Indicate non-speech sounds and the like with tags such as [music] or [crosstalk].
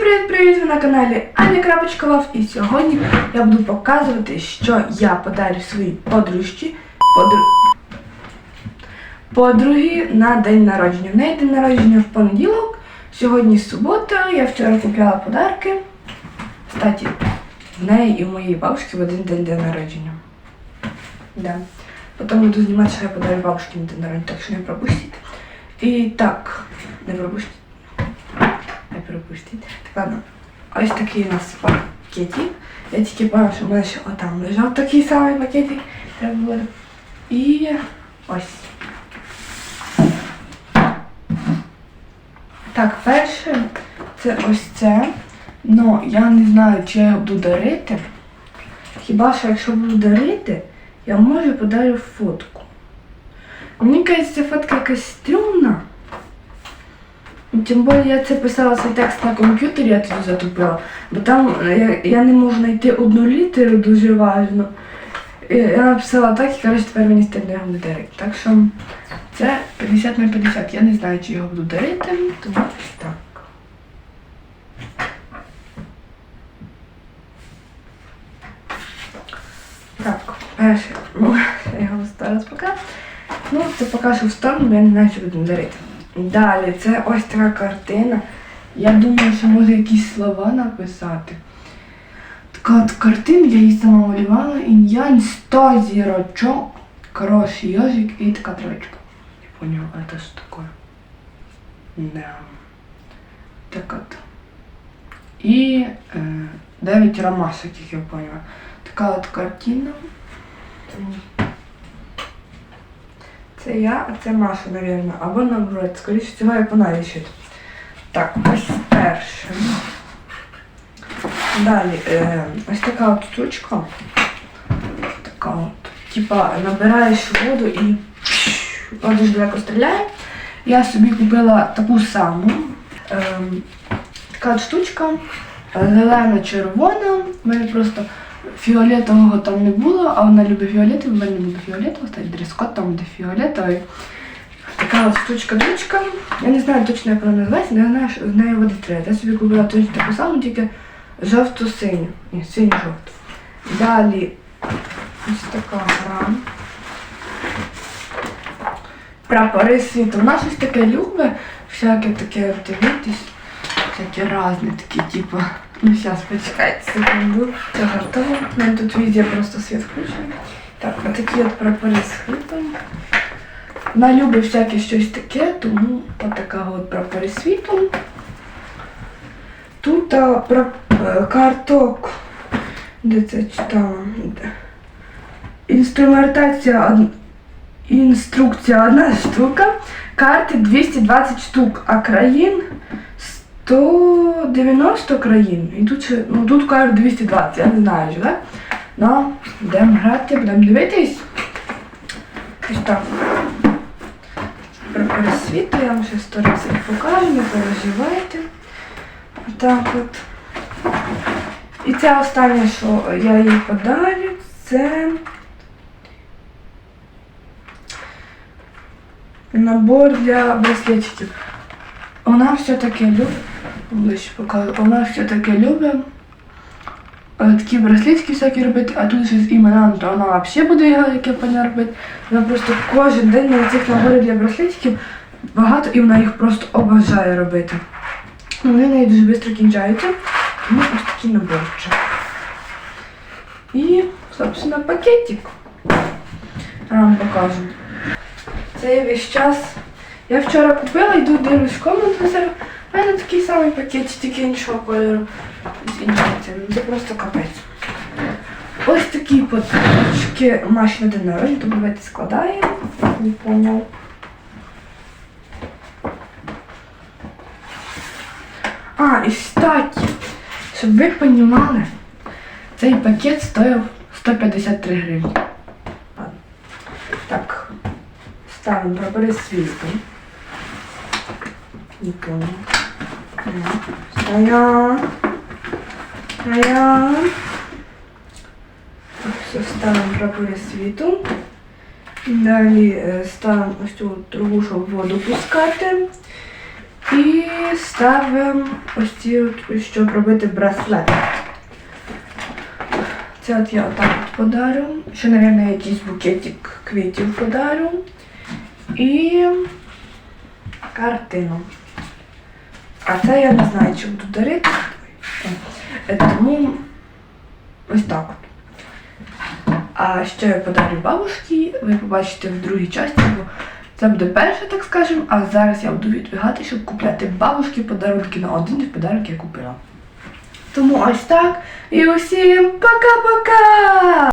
привіт-привіт! Ви на каналі Аня Крапочкова і сьогодні я буду показувати, що я подарю своїй подружці подру... подруги на день народження. В неї день народження в понеділок, сьогодні субота, я вчора купляла подарки. Кстати, в неї і в моїй бабушки в один день день народження. Да. Потім буду знімати, що я подарю бабушці на день народження, так що не пропустіть. І так, не пропустіть. Так, ладно. Ось такий у нас пакетик. Я тільки пам'ятаю, що в мене ще отам лежав такий самий пакетик. Треба було. І ось. Так, перше це ось це. Ну, я не знаю, чи я буду дарити. Хіба що якщо буду дарити, я може подарю фотку. Мені кажеться, фотка якась стрьомна. Тим більше я це писала цей текст на комп'ютері, я тоді затупила. Бо там е, я, я не можу знайти одну літеру дуже важно. Я написала так і коротше тепер мені стильно його не дарити. Так що це 50 на 50. Я не знаю, чи його буду дарити, тому так. Так, перше, [laughs] я його зараз покажу. Ну, це покажу в сторону, я не знаю, що будемо дарити. Далі, це ось така картина. Я думаю, що може якісь слова написати. Така от картина, я її сама малювала. Інь-янь, 100 зірочок, хороший йожик і така троечка. Не понял, это что такое? Да. Так от. І е, 9 ромашок, як я поняла. Така от картина. Це я, а це Маша, мабуть. Або наоборот. Скоріше всього, як вона. Так, ось перше. Далі, е, ось така от штучка. Така от. Типа набираєш воду і ж далеко стріляє. Я собі купила таку саму. Ем, така от штучка. Зелено-червона. У мене просто фіолетового там не було, а вона любить фіолетовий, в мене буде фіолетового, стать дрес-код там буде фіолетовий. Така штучка-дучка. Я не знаю точно, як вона називається, але я знаю, що з нею води треба. Я собі купила точно таку саму, тільки жовто-синю. Ні, синю-жовту. Далі ось така гра. Прапори світу. Вона щось таке любить, всяке таке дивитись, всякі різні такі, типу. Ну, зараз почекайте секунду. Це готово. У тут везде просто світ включений. Так, отакі от прапори з хлібом. Вона любить всяке щось таке, тому отака от прапори світу. Тут а, про, е, карток. Де це читала? Інструментація інструкція одна штука. Карти 220 штук, а країн 190 країн. І тут ну тут кажуть 220, я не знаю, чи так? Ну, будемо грати, будемо дивитись. Ось так. Прапори світу, я вам ще сто разів покажу, не переживайте. Отак от. І це останнє, що я їй подарю, це набор для браслетиків. Вона все-таки любить, ближче покажу, вона все-таки любить е, такі браслетики всякі робити, а тут з іменами, то вона взагалі буде яке поня робити. Вона просто кожен день на цих наборів для браслетиків багато і вона їх просто обожає робити. Вони неї дуже швидко кінчаються, тому ось такий наборчик. І, собственно, пакетик. Я вам покажу. Це я весь час. Я вчора купила, йду дивлюсь в комнату, зараз у мене такий самий пакет, тільки іншого кольору. З іншим. Це просто капець. Ось такі подарочки Маші на день народження, давайте складаємо. Не поняв. А, і кстати, щоб ви розуміли, цей пакет стоїв 153 гривні. Так, ставимо прапори світу. Нікому. Стоя. Стоя. Все, ставимо прапори світу. Далі е, ставимо ось цю трубу, щоб воду пускати. І ставимо ось ці, щоб робити браслет. Це от я отак от подарю. Ще, мабуть, якийсь букетик квітів подарю. І картину. А це я не знаю, чи буду дарити. Е, Тому ось так. А ще я подарю бабушці, ви побачите в другій часті, бо це буде перше, так скажемо, а зараз я буду відбігати, щоб купляти бабушки подарунки на один із подарунків я купила. Тому ось так. І усім пока-пока!